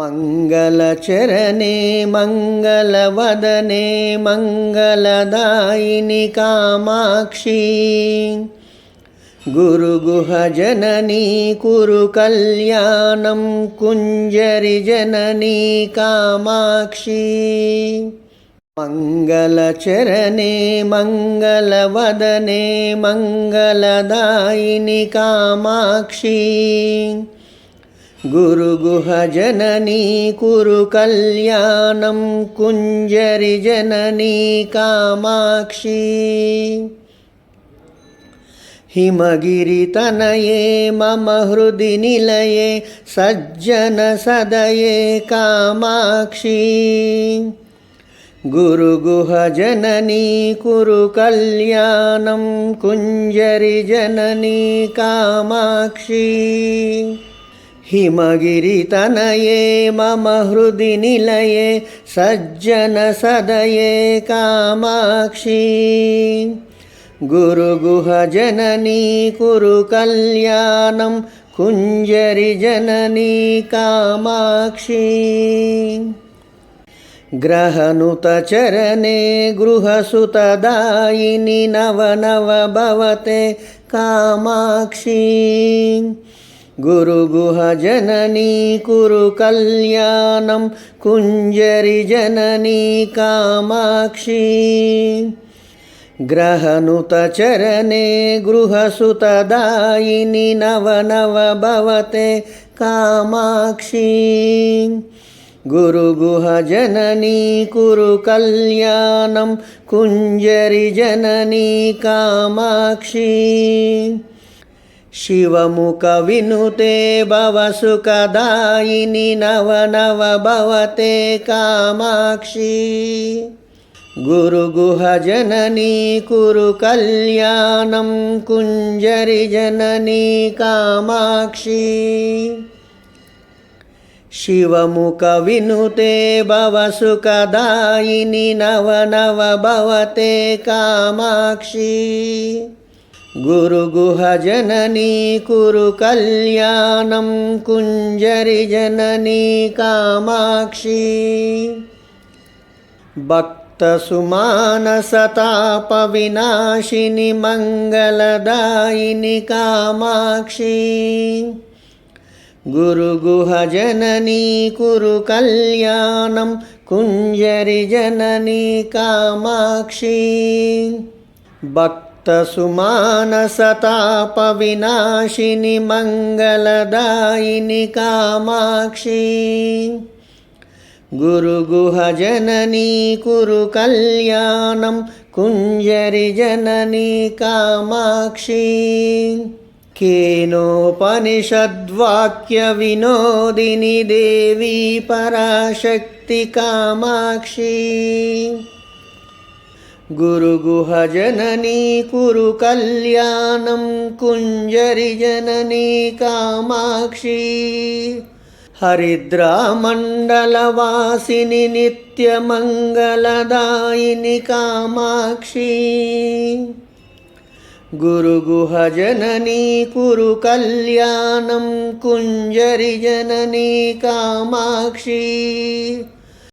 मङ्गलचरणे मङ्गलवदने मङ्गलदायिनि कामाक्षी गुरुगुहजननी कुरु कल्याणं कुञ्जरिजननी कामाक्षी मङ्गलचरणे मङ्गलवदने मङ्गलदायिनि कामाक्षी गुरुगुहजननी कुरु कल्याणं कुञ्जरिजननी कामाक्षी हिमगिरितनये मम हृदि निलये सज्जनसदये कामाक्षी गुरुगुहजननी कुरु कल्याणं कुञ्जरिजननी कामाक्षी हिमगिरितनये मम हृदि निलये सज्जनसदये कामाक्षी गुरुगुहजननी कुरु कल्याणं कुञ्जरिजननी कामाक्षी ग्रहनुतचरणे गृहसुतदायिनि नव नव भवते कामाक्षी गुरुगुहजननी कुरु कल्याणं कुञ्जरिजननी कामाक्षी ग्रहनुतचरणे गृहसुतदायिनि नव नव भवते कामाक्षी गुरुगुहजननी कुरु कल्याणं कुञ्जरिजननी कामाक्षी शिवमुखविनुते भवसुखदायिनि नव नव भवते कामाक्षी गुरुगुहजननी कुरु कल्याणं कुञ्जरिजननी कामाक्षी शिवमुखविनुते भवसुखदायिनि नव नव भवते कामाक्षी गुरुगुहजननी कुरु कल्याणं कुञ्जरिजननी कामाक्षी। भक्तसुमानसतापविनाशिनि मङ्गलदायिनि कामाक्षी। गुरुगुहजननी कुरु कल्याणं कुञ्जरिजननी कामाक्षी भक्तसुमानसतापविनाशिनि मङ्गलदायिनि कामाक्षी गुरुगुहजननी कुरु कल्याणं कुञ्जरिजननी कामाक्षी केनोपनिषद्वाक्यविनोदिनि देवी पराशक्ति कामाक्षी गुरुगुहजननी कुरु कल्याणं कुञ्जरिजननी कामाक्षी हरिद्रामण्डलवासिनि नित्यमङ्गलदायिनि कामाक्षी गुरुगुहजननी कुरु कल्याणं कुञ्जरिजननी कामाक्षी